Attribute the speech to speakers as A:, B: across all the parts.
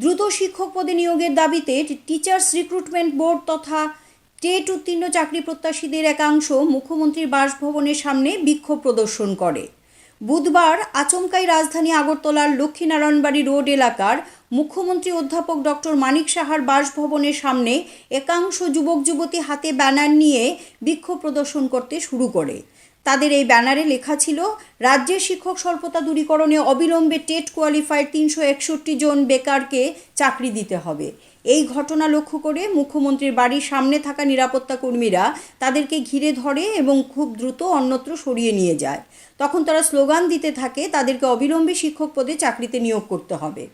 A: দ্রুত শিক্ষক পদে নিয়োগের দাবিতে টিচার্স রিক্রুটমেন্ট বোর্ড তথা টেট উত্তীর্ণ চাকরি প্রত্যাশীদের একাংশ মুখ্যমন্ত্রীর বাসভবনের সামনে বিক্ষোভ প্রদর্শন করে। বুধবার আচমকাই রাজধানী আগরতলার লক্ষ্মীনারায়ণবাড়ি রোড এলাকার মুখ্যমন্ত্রী অধ্যাপক ডক্টর মানিক সাহার বাসভবনের সামনে একাংশ যুবক যুবতী হাতে ব্যানার নিয়ে বিক্ষোভ প্রদর্শন করতে শুরু করে। তাদের এই ব্যানারে লেখা ছিল, রাজ্যের শিক্ষক স্বল্পতা দূরীকরণে অবিলম্বে টেট কোয়ালিফাইড তিনশো একষট্টি জন বেকারকে চাকরি দিতে হবে। এই ঘটনা লক্ষ্য করে মুখ্যমন্ত্রীর বাড়ির সামনে থাকা নিরাপত্তা কর্মীরা তাদেরকে ঘিরে ধরে এবং খুব দ্রুত অন্যত্র সরিয়ে নিয়ে যায়। তখন তারা স্লোগান দিতে থাকে, তাদেরকে অবিলম্বে শিক্ষক পদে চাকরিতে নিয়োগ করতে হবে।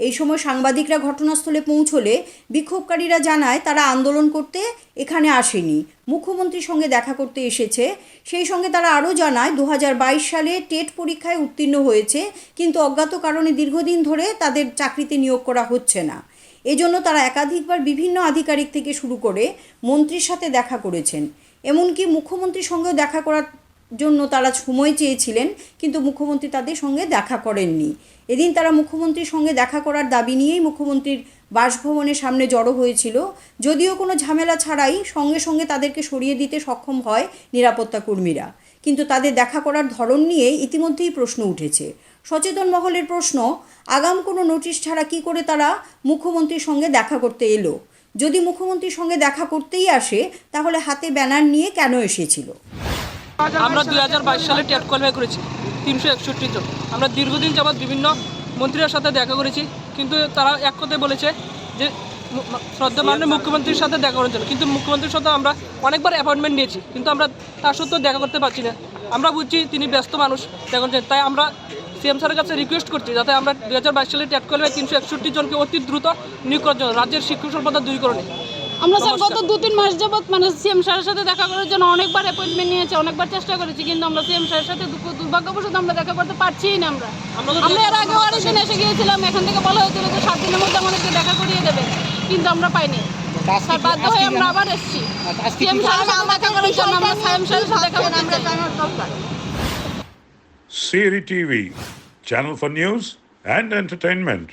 A: এই সময় সাংবাদিকরা ঘটনাস্থলে পৌঁছলে বিক্ষোভকারীরা জানায় তারা আন্দোলন করতে এখানে আসেনি। মুখ্যমন্ত্রীর সঙ্গে দেখা করতে এসেছে। সেই সঙ্গে তারা আরও জানায় দু হাজার বাইশ সালে টেট পরীক্ষায় উত্তীর্ণ হয়েছে, কিন্তু অজ্ঞাত কারণে দীর্ঘদিন ধরে তাদের চাকরিতে নিয়োগ করা হচ্ছে না। এজন্য তারা একাধিকবার বিভিন্ন আধিকারিক থেকে শুরু করে মন্ত্রীর সাথে দেখা করেছেন। এমনকি মুখ্যমন্ত্রীর সঙ্গেও দেখা করার জন্য তারা সময় চেয়েছিলেন, কিন্তু মুখ্যমন্ত্রী তাদের সঙ্গে দেখা করেননি। এদিন তারা মুখ্যমন্ত্রীর সঙ্গে দেখা করার দাবি নিয়েই মুখ্যমন্ত্রীর বাসভবনের সামনে জড়ো হয়েছিল। যদিও কোনো ঝামেলা ছাড়াই সঙ্গে সঙ্গে তাদেরকে সরিয়ে দিতে সক্ষম হয় নিরাপত্তা কর্মীরা। কিন্তু তাদের দেখা করার ধরন নিয়ে ইতিমধ্যেই প্রশ্ন উঠেছে। সচেতন মহলের প্রশ্ন, আগাম কোনো নোটিশ ছাড়া কি করে তারা মুখ্যমন্ত্রীর সঙ্গে দেখা করতে এলো? যদি মুখ্যমন্ত্রীর সঙ্গে দেখা করতেই আসে, তাহলে হাতে ব্যানার নিয়ে কেন এসেছিল?
B: আমরা দুই হাজার বাইশ সালে টেট কোয়ালিফাই করেছি, তিনশো একষট্টি জন। আমরা দীর্ঘদিন যাবৎ বিভিন্ন মন্ত্রীর সাথে দেখা করেছি, কিন্তু তারা এক কথায় বলেছে যে শ্রদ্ধা মাননীয় মুখ্যমন্ত্রীর সাথে দেখা করার জন্য। কিন্তু মুখ্যমন্ত্রীর সাথে আমরা অনেকবার অ্যাপয়েন্টমেন্ট নিয়েছি, কিন্তু আমরা তার সত্ত্বেও দেখা করতে পারছি না। আমরা বুঝছি তিনি ব্যস্ত মানুষ, দেখা করছেন। তাই আমরা সিএম স্যারের কাছে রিকোয়েস্ট করছি যাতে আমরা দুই হাজার বাইশ সালে টেট কোয়ালিফাই তিনশো একষট্টি জনকে অতি দ্রুত নিয়োগ করার জন্য, রাজ্যের শিক্ষক সম্পদ দূরীকরণে।
C: আমরা স্যার গত দু তিন মাস যাবৎ মানে সিএম স্যারের সাথে দেখা করার জন্য অনেকবার অ্যাপয়েন্টমেন্ট নিয়েছি অনেকবার চেষ্টা করেছি কিন্তু আমরা সিএম স্যারের সাথে দুঃখ- দুর্ভাগ্যবশত আমরা দেখা করতে পারছি না আমরা। আমরা এর আগেও আরেকদিন এসে গিয়েছিলাম এখান থেকে বলা হয়েছিল যে সাত দিনের মধ্যে আমাদেরকে দেখা করিয়ে দেবে কিন্তু আমরা পাইনি। স্যার বাধ্য হয়ে আমরা আবার এসেছি। সিএম স্যারের সাথে দেখা করার জন্য আমরা সিএম স্যারের সাথে দেখা করতে চাই।
D: Siri TV, channel for news and entertainment.